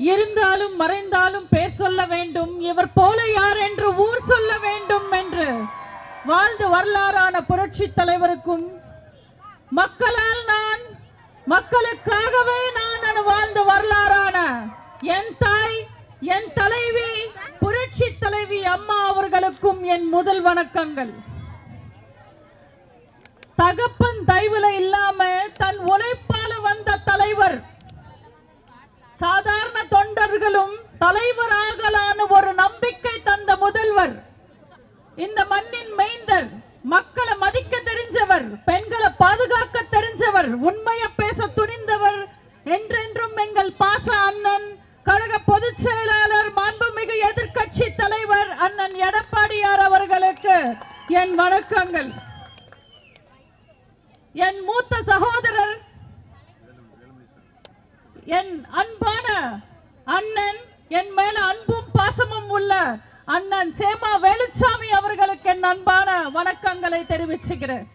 இருந்தாலும் மறைந்தாலும் பேர் சொல்ல வேண்டும். இவர் போல யார் என்று ஊர் சொல்ல வேண்டும் என்று வாழ்ந்து வரலாறான புரட்சி தலைவருக்கும் மக்களால் நான் மக்களுக்காகவே நான் என வாழ்ந்த வரலாறான என் தாய் என் தலைவி புரட்சி தலைவி அம்மா அவர்களுக்கும் என் முதல் வணக்கங்கள். தகப்பன் தயவுல இல்லாம தன் உழைப்பால வந்த தலைவர் சாதாரண தொண்டர்களும் தலைவராகலான ஒரு நம்பிக்கை தந்த முதல்வர் இந்த மண்ணின் மைந்தர் மக்களை மதிக்க தெரிஞ்சவர் பெண்களை பாதுகாக்க தெரிஞ்சவர் உண்மையை பேச துணிந்தவர் என்றென்றும் எங்கள் பாச அண்ணன் கழக பொதுச் செயலாளர் மாண்புமிகு எதிர்க்கட்சி தலைவர் அண்ணன் எடப்பாடியார் அவர்களுக்கு என் வணக்கங்கள். என் மூத்த சகோதரர் என் அன்பான அண்ணன் என் மேல அன்பும் பாசமும் உள்ள அண்ணன் சேமா வேலுச்சாமி அவர்களுக்கு என் அன்பான வணக்கங்களை தெரிவிச்சுக்கிறேன்.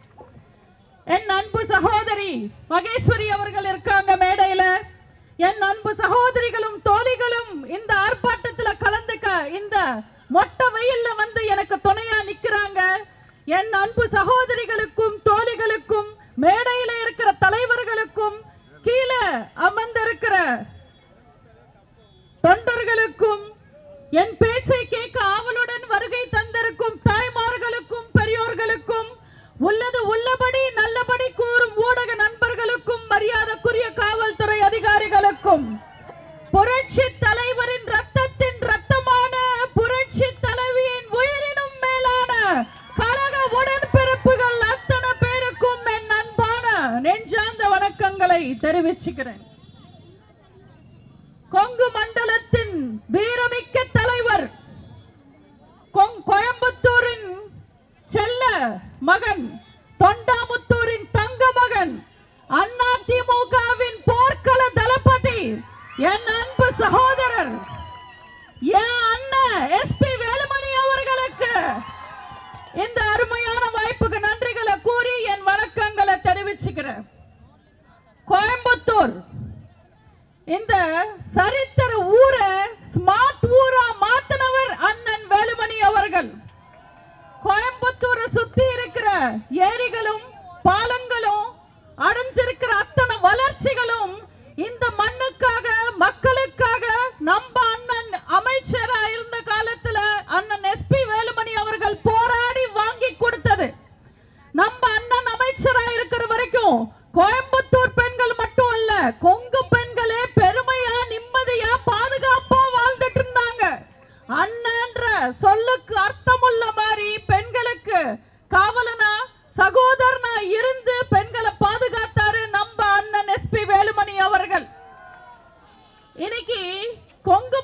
என் அன்பு சகோதரி மகேஸ்வரி அவர்கள் இருக்காங்க மேடையில. என் அன்பு சகோதரிகளும் தோழிகளும் இந்த ஆர்ப்பாட்டத்துல கலந்துக்க இந்த மொட்டை வெயில்ல வந்து எனக்கு துணையா நிக்கிறாங்க. என் அன்பு சகோதரிகளுக்கும் தோழிகளுக்கும் மேடையில இருக்கிற தலைவர்களுக்கும் கீழே அமர்ந்திருக்கிற தொண்டர்களுக்கும் என் பேச்சை கேட்க ஆவலுடன் வருகை தந்திருக்கும் தாய்மார்களுக்கும் கோயம்புத்தூர். இந்த சரித்திர ஊரை ஸ்மார்ட் ஊரா மாத்தினவர் அண்ணன் வேலுமணி அவர்கள். கோயம்புத்தூரை சுத்தி இருக்கிற ஏரிகளும் பாலங்களும் அடைஞ்சிருக்கிற அத்தனை வளர்ச்சிகளும் இந்த மண்ணுக்காக மக்களுக்காக நம்ம அண்ணன் அமைச்சரா இருந்த காலத்துல அண்ணன் எஸ்பி வேலுமணி அவர்கள் போராடி வாங்கி கொடுத்தது. நம்ம அண்ணன் அமைச்சரா இருக்கிற வரைக்கும் கோயம்புத்தூர் பெண்கள் மட்டும் அல்ல கொங்கு பெண்களே பெருமையா நிம்மதியா பாதுகாப்பா வாழ்ந்துட்டு இருந்தாங்க. அண்ணன்ற சொல்லுக்கு அர்த்தமுள்ள மாதிரி பெண்களுக்கு காவலனா சகோதரனா இருந்து பெண்களை பாதுகாத்தாரு நம்ம அண்ணன் எஸ்பி வேலுமணி அவர்கள். இன்னைக்கு கொங்கு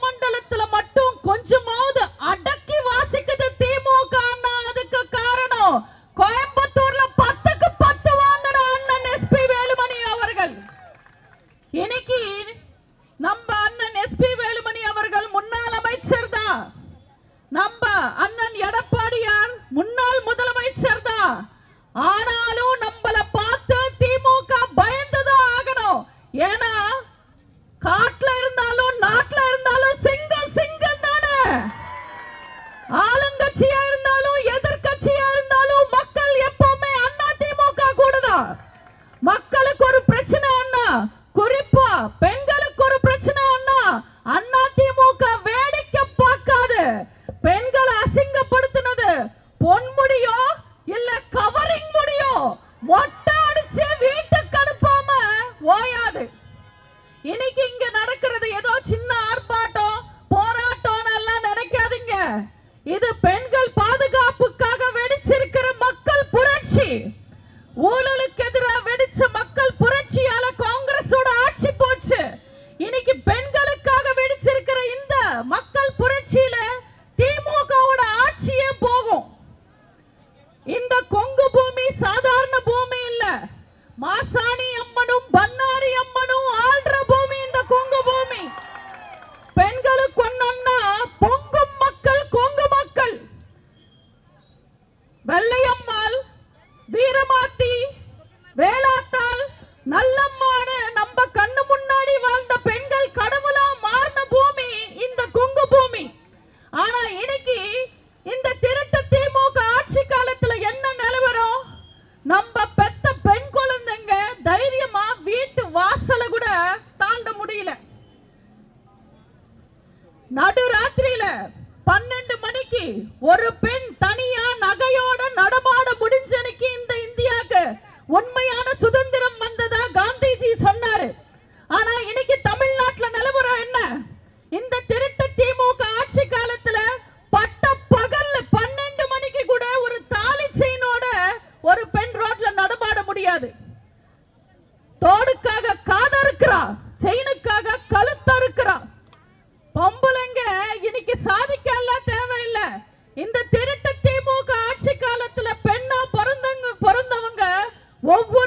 செயினுக்காக கழுத்தறுக்கிறான். பொம்பளைங்க இன்னைக்கு சாதிக்க எல்லாம் தேவையில்லை. இந்த திருட்டு திமுக ஆட்சி காலத்துல பெண்ணா பிறந்தவங்க பிறந்தவங்க ஒவ்வொரு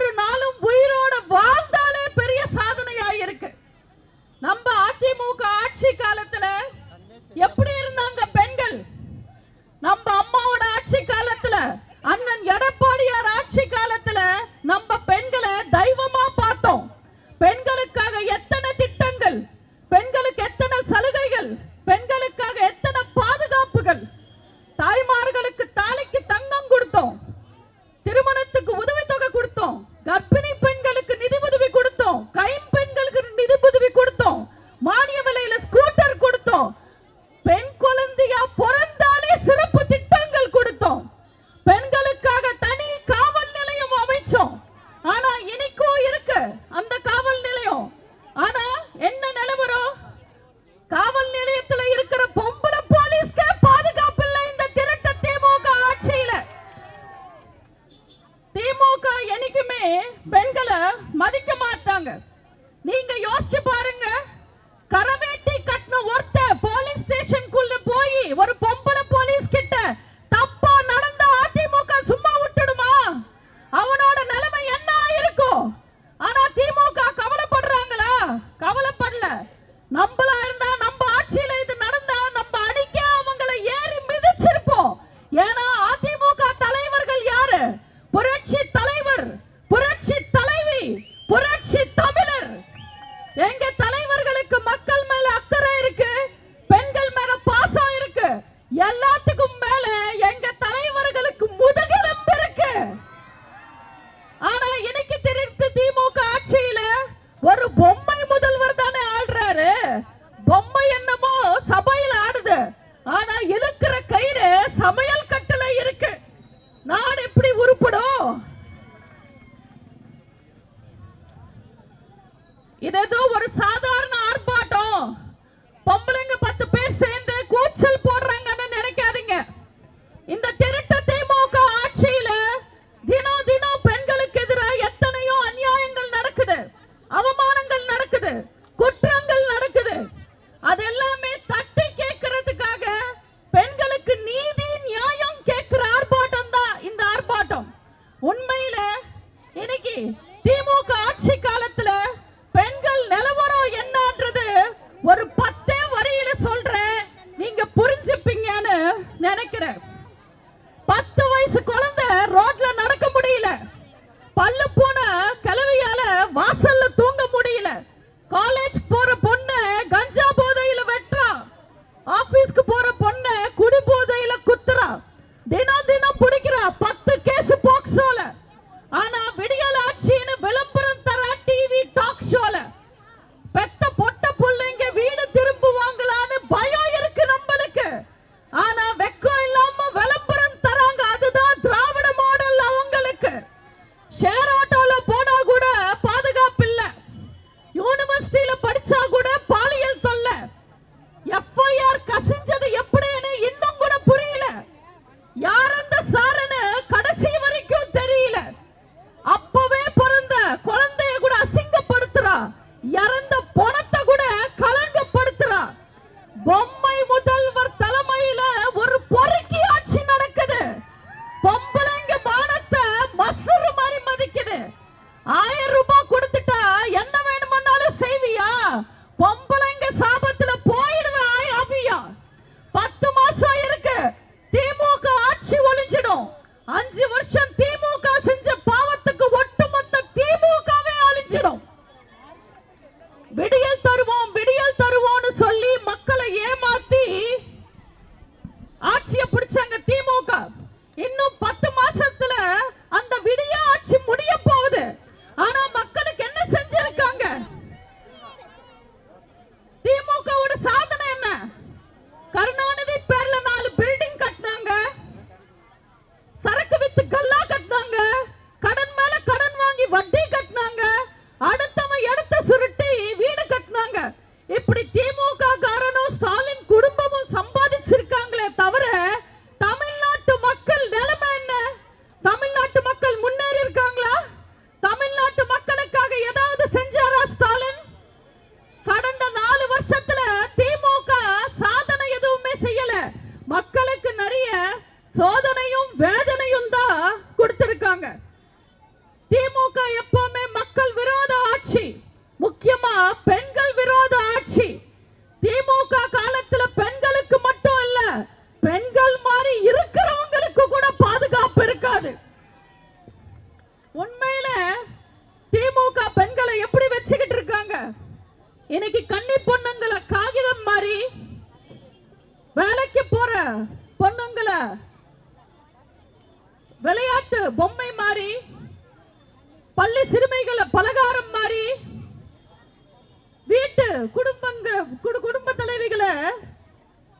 குடும்பங்கள் குடும்ப தலைவிகளை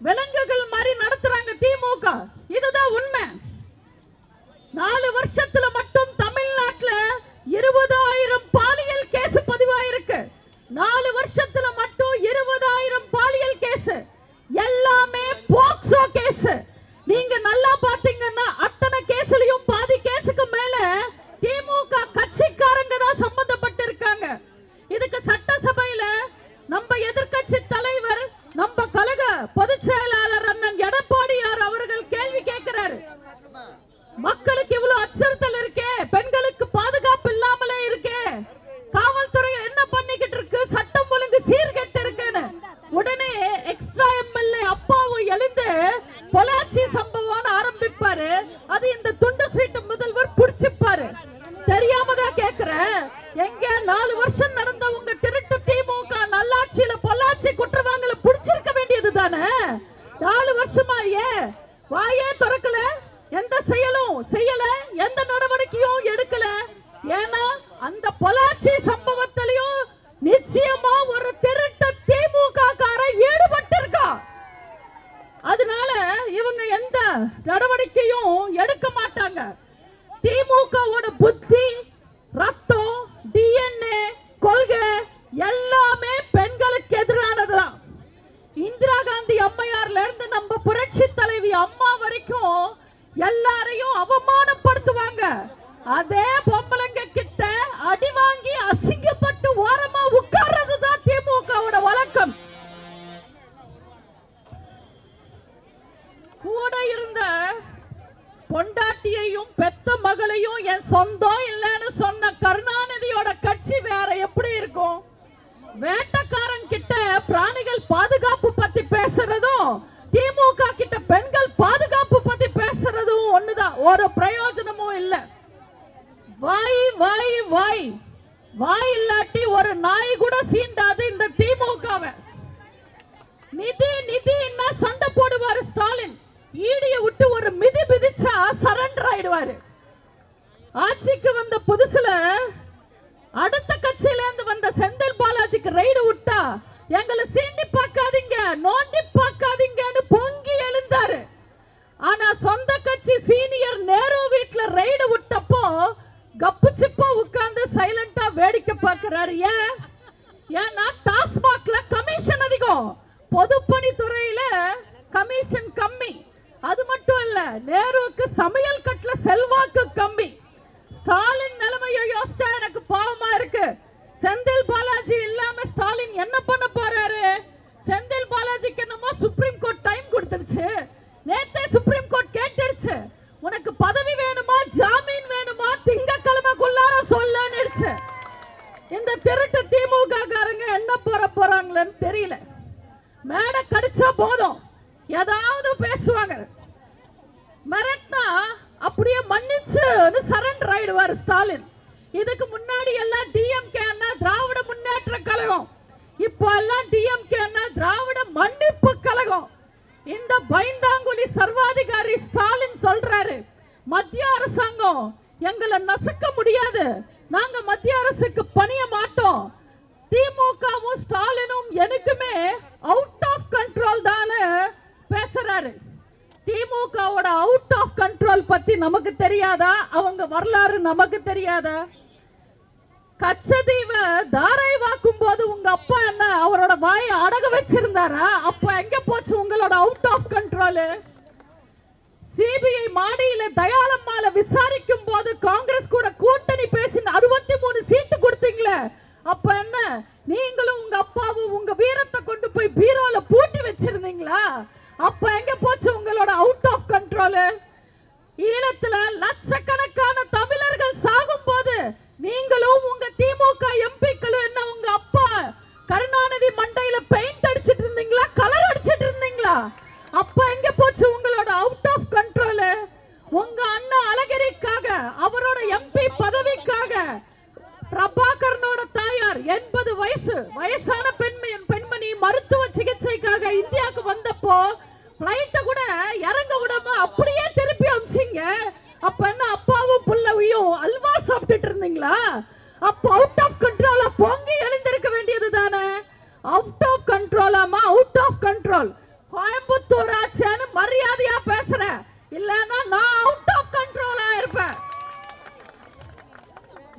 விலங்குகள் மாதிரி நடத்துறாங்க திமுக இதுதான் உண்மை. நாலு வருஷம் A Débora, போதும். ஏதாவது பேசுவாங்க. மிரட்டினா அப்படியே மன்னிச்சுன்னு சரண்டர் ஆயிடுவார் ஸ்டாலின். இதுக்கு முன்னாடி எல்லாம் டிஎம்கேன்னா திராவிட முன்னேற்ற கழகம். இப்போ எல்லாம் டிஎம்கேன்னா திராவிட மன்னிப்பு கழகம். இந்த பைந்தாங்குழி சர்வாதிகாரி ஸ்டாலின் சொல்றாரு மத்திய அரசாங்கம் எங்களை நசுக்க முடியாது. நாங்க மத்திய அரசுக்கு பணிய மாட்டோம். திமுகவும் ஸ்டாலினும் எனக்குமே அவுட் ஆஃப் கண்ட்ரோல் தானே பேசுறாரு. திமுகவோட அவுட் ஆஃப் கண்ட்ரோல் பத்தி நமக்கு தெரியாதா? அவங்க வரலாறு நமக்கு தெரியாதா? கச்சதீவ தாரை வாக்கும் போது உங்க அப்பா என்ன அவரோட வாயை அடக வச்சிருந்தாரா? அப்ப எங்க போச்சு உங்களோட அவுட் ஆஃப் கண்ட்ரோல் சிபிஐ மாடியில தயார் அப்போ அவுட் ஆஃப் கண்ட்ரோலா பொங்கி எழுந்திருக்க வேண்டியது தானே? அவுட் ஆஃப் கண்ட்ரோலாமா அவுட் ஆஃப் கண்ட்ரோல் கோயம்புத்தூர் ஆச்சான்னு மரியாதையா பேசுறேன் இல்லன்னா நான் அவுட் ஆஃப் கண்ட்ரோலா இருப்பேன்.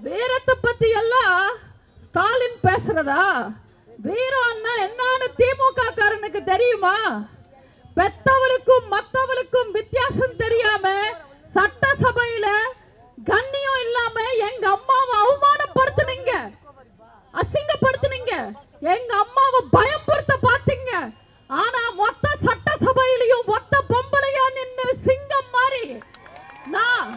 வீரத்தை பத்தி எல்லாம் ஸ்டாலின் பேசுறதா? வீரம்னா என்னன்னு திமுக காரனுக்கு தெரியுமா? பெத்தவளுக்கும் மத்தவளுக்கும் வித்தியாசம் தெரியாம சட்டசபையில கண்ணியம் இல்லாம எங்க அம்மாவை அவமானப்படுத்துனீங்க. அசிங்கப்படுத்துனீங்க. எங்க அம்மாவை பயப்படுத்த பார்த்தீங்க ஆனா மொத்த சட்டசபையிலையும் மொத்த பொம்பளையா நின்று சிங்கம் மாதிரி நான்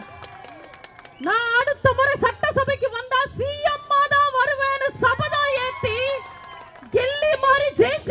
நான் அடுத்த முறை சட்டசபைக்கு வந்தா சிஎம்மா தான் வருவேன்னு சபதம் ஏத்தி கில்லி மாதிரி ஜெயிச்சு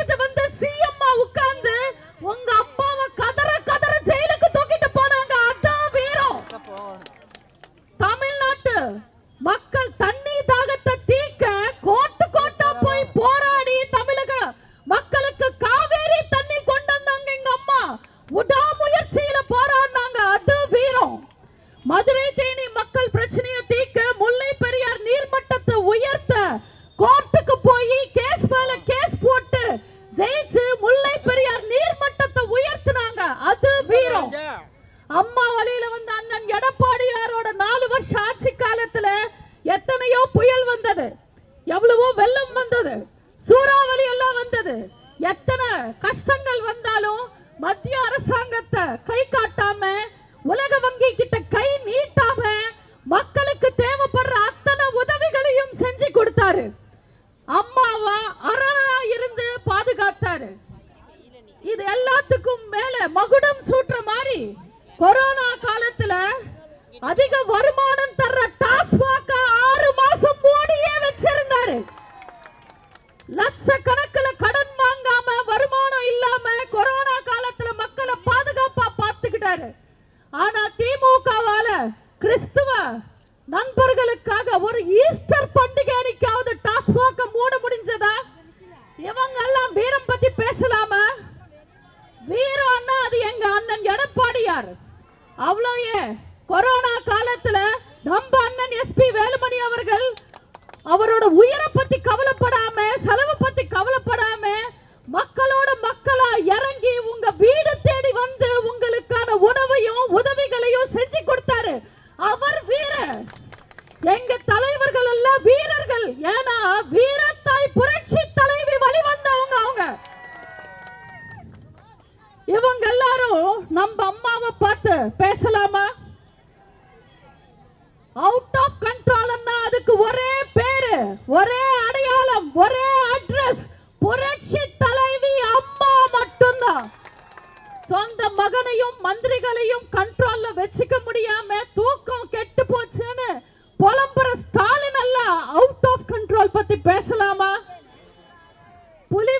काट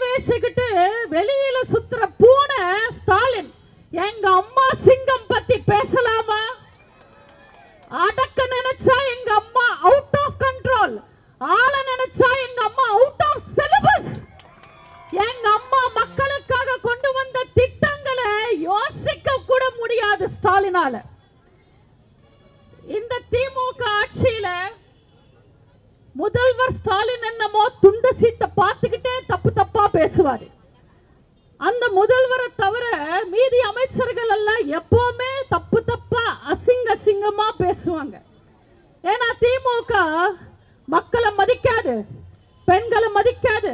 வேஷிக்கிட்டு வெளியில சுத்துற பூனை ஸ்டாலின். எங்க அம்மா சிங்கம் பத்தி பேசலாமா? அடக்க நினைச்சா எங்க அம்மா அவுட் ஆஃப் கண்ட்ரோல் ஆள நினைச்சா எங்க அம்மா அவுட் ஆஃப் சிலபஸ் எங்க அம்மா மக்களுக்காக கொண்டு வந்த திட்டங்களை யோசிக்க கூட முடியாது ஸ்டாலினால. இந்த திமுக ஆட்சியில முதல்வர் ஸ்டாலின் என்னமோ துண்ட சீட்டை பார்த்துக்கிட்டே தப்பு தப்பா பேசுவார். அந்த முதல்வரை தவிர மீதி அமைச்சர்கள் எல்லாம் எப்பவுமே தப்பு தப்பா அசிங்க அசிங்கமா பேசுவாங்க. ஏன்னா திமுக மக்களை மதிக்காது பெண்களை மதிக்காது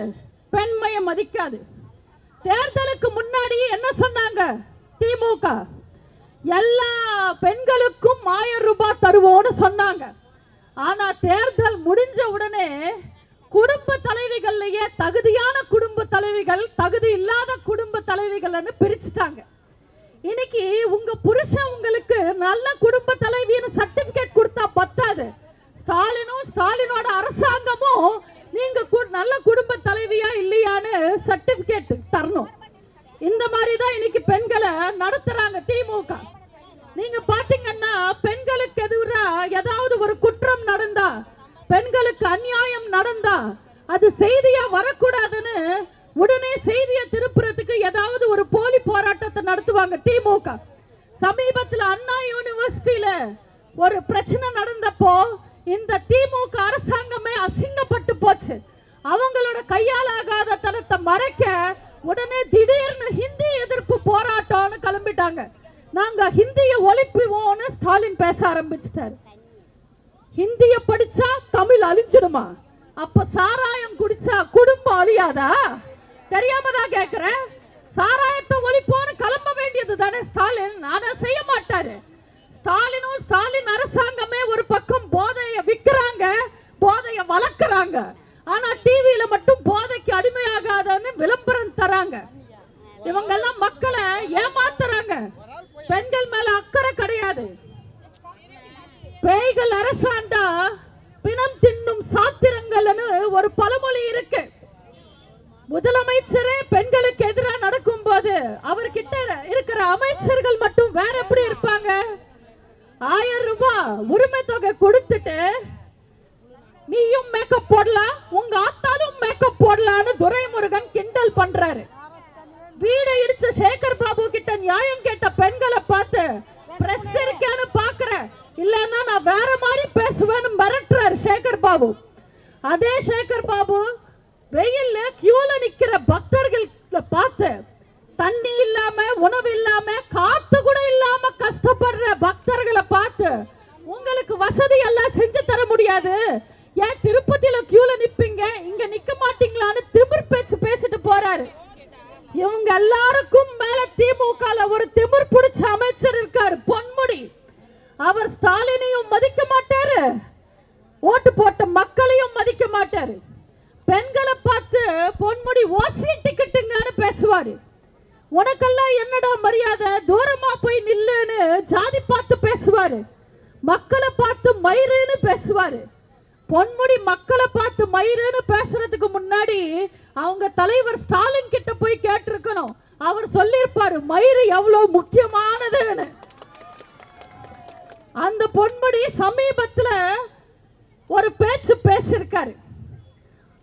பெண்மையை மதிக்காது. தேர்தலுக்கு முன்னாடி என்ன சொன்னாங்க திமுக? எல்லா பெண்களுக்கும் ஆயிரம் ரூபாய் தருவோம்னு சொன்னாங்க. ஆனா தேர்தல் முடிஞ்ச உடனே குடும்ப தலைவிகள்லயே தகுதியான குடும்ப தலைவிகள் தகுதி இல்லாத குடும்ப தலைவிகள்னு பிரிச்சுட்டாங்க. இன்னைக்கு உங்க புருஷன் உங்களுக்கு நல்ல குடும்ப தலைவின்னு சர்டிபிகேட் கொடுத்தா பத்தாது. ஸ்டாலினும் ஸ்டாலினோட அரசாங்கமும் நீங்க கு- நல்ல குடும்ப தலைவியா இல்லையான்னு சர்டிபிகேட் தரணும். இந்த மாதிரி தான் இன்னைக்கு பெண்களை நடத்துறாங்க திமுக நீங்க பாத்தீங்கன்னா பெண்களுக்கு எதிரா ஏதாவது ஒரு குற்றம் நடந்தா பெண்களுக்கு அநியாயம் நடந்தா அது செய்தியா வரக்கூடாதுன்னு உடனே செய்தியை திருப்புறதுக்கு ஏதாவது ஒரு போலி போராட்டத்தை நடத்துவாங்க திமுக சமீபத்தில் அண்ணா யூனிவர்சிட்டியில ஒரு பிரச்சனை நடந்தப்போ இந்த திமுக அரசாங்கமே அசிங்கப்பட்டு போச்சு. அவங்களோட கையால் ஆகாத தனத்தை மறைக்க உடனே திடீர்னு ஹிந்தி எதிர்ப்பு போராட்டம்னு கிளம்பிட்டாங்க. நாங்க ஹிந்தியை ஒழிப்புவோம்னு ஸ்டாலின் பேச ஆரம்பிச்சிட்டாரு. ஹிந்திய படிச்சா தமிழ் அழிஞ்சிடுமா? அப்ப சாராயம் குடிச்சா குடும்பம் அழியாதா? தெரியாம தான் கேக்குறேன். சாராயத்தை ஒழிப்போன்னு கிளம்ப வேண்டியது தானே ஸ்டாலின். ஆனா செய்ய மாட்டாரு. ஸ்டாலினும் ஸ்டாலின் அரசாங்கமே ஒரு பக்கம் போதைய விற்கிறாங்க போதைய வளர்க்கறாங்க. ஆனா டிவியில மட்டும் போதைக்கு அடிமையாகாதன்னு விளம்பரம் தராங்க. இவங்க எல்லாம் மக்களை ஏமாத்துறாங்க. பெண்கள் மேல அக்கறை கிடையாது. பேய்கள் அரசாண்டா பிணம் தின்னும் சாத்திரங்கள் ஒரு பழமொழி இருக்கு முதலமைச்சரே பெண்களுக்கு எதிராக நடக்கும் போது அவர்கிட்ட இருக்கிற அமைச்சர்கள் மட்டும் வேற எப்படி இருப்பாங்க ஆயிரம் ரூபாய் உரிமை தொகை கொடுத்துட்டு நீயும் மேக்கப் போடலாம் உங்க ஆத்தாலும் மேக்கப் போடலாம்னு துரைமுருகன் கிண்டல் பண்றாரு வீடை இடிச்ச சேகர் பாபு கிட்ட நியாயம் கேட்ட பெண்களை பார்த்து பிரஸ் இருக்கான்னு பாக்குறேன் இல்லன்னா நான் வேற மாதிரி பேசுவேன்னு மிரட்டுறாரு சேகர் பாபு அதே சேகர் பாபு வெயில்ல கியூல நிக்கிற பக்தர்கள் பார்த்து தண்ணி இல்லாம உணவு இல்லாம காத்து கூட இல்லாம கஷ்டப்படுற பக்தர்களை பார்த்து உங்களுக்கு வசதி எல்லாம் செஞ்சு தர முடியாது ஏன் திருப்பதியில கியூல நிப்பீங்க இங்க நிக்க மாட்டீங்களான்னு திமிர் பேச்சு பேசிட்டு போறாரு இவங்க எல்லாருக்கும் மேல திமுக ஒரு திமிர் பிடிச்ச அமைச்சர் இருக்காரு பொன்முடி. அவர் ஸ்டாலினையும் மதிக்க மாட்டாரு. ஓட்டு போட்ட மக்களையும் மதிக்க மாட்டாரு. பெண்களை பார்த்து பொன்முடி ஓசி டிக்கெட்டுங்கன்னு பேசுவாரு. உனக்கெல்லாம் என்னடா மரியாதை? தூரமா போய் நில்லுன்னு ஜாதி பார்த்து பேசுவாரு. மக்களை பார்த்து மயிருன்னு பேசுவாரு. பொன்முடி மக்களை பார்த்து மயிருன்னு பேசுறதுக்கு முன்னாடி அவங்க தலைவர் ஸ்டாலின் கிட்ட போய் கேட்டிருக்கணும். அவர் சொல்லியிருப்பாரு மயிறு எவ்வளவு முக்கியமானதுன்னு. அந்த பொன்முடி சமீபத்துல ஒரு பேச்சு பேசியிருக்காரு.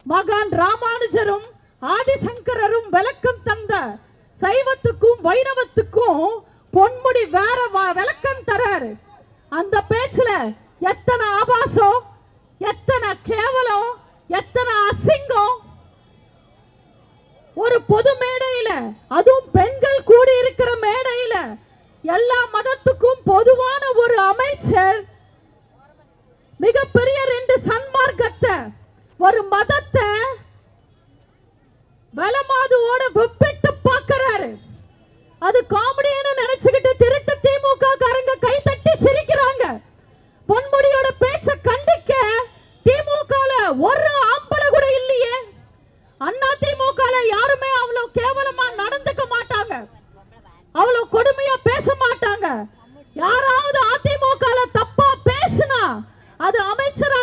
மகான் ராமானுஜரும் ஆதிசங்கரரும் விளக்கம் தந்த சைவத்துக்கும் வைணவத்துக்கும் பொன்முடி வேற வ- விளக்கம் தராரு. அந்த பேச்சுல எத்தனை ஆபாசம் எத்தனை கேவலம் எத்தனை அசிங்கம் ஒரு பொது மேடையில அதுவும் பெண்கள் கூடி இருக்கிற மேடையில எல்லா மதத்துக்கும் பொதுவான ஒரு அமைச்சர் மிகப்பெரிய ரெண்டு சன்மார்க்கத்தை ஒரு மதத்தை வலமாதுவோட ஒப்பிட்டு பார்க்கிறாரு. அது காமெடின்னு நினைச்சுக்கிட்டு திருட்டு திமுக காரங்க கை தட்டி சிரிக்கிறாங்க. பொன்முடியோட பேச்ச கண்டிக்க திமுக ஒரு ஆம்பளை கூட இல்லையே அண்ணா யாருமே அவ்வளவு கேவலமா நடந்துக்க மாட்டாங்க. அவ்வளவு கொடுமையா பேச மாட்டாங்க. யாராவது அதிமுகல தப்பா பேசினா அது அமைச்சரா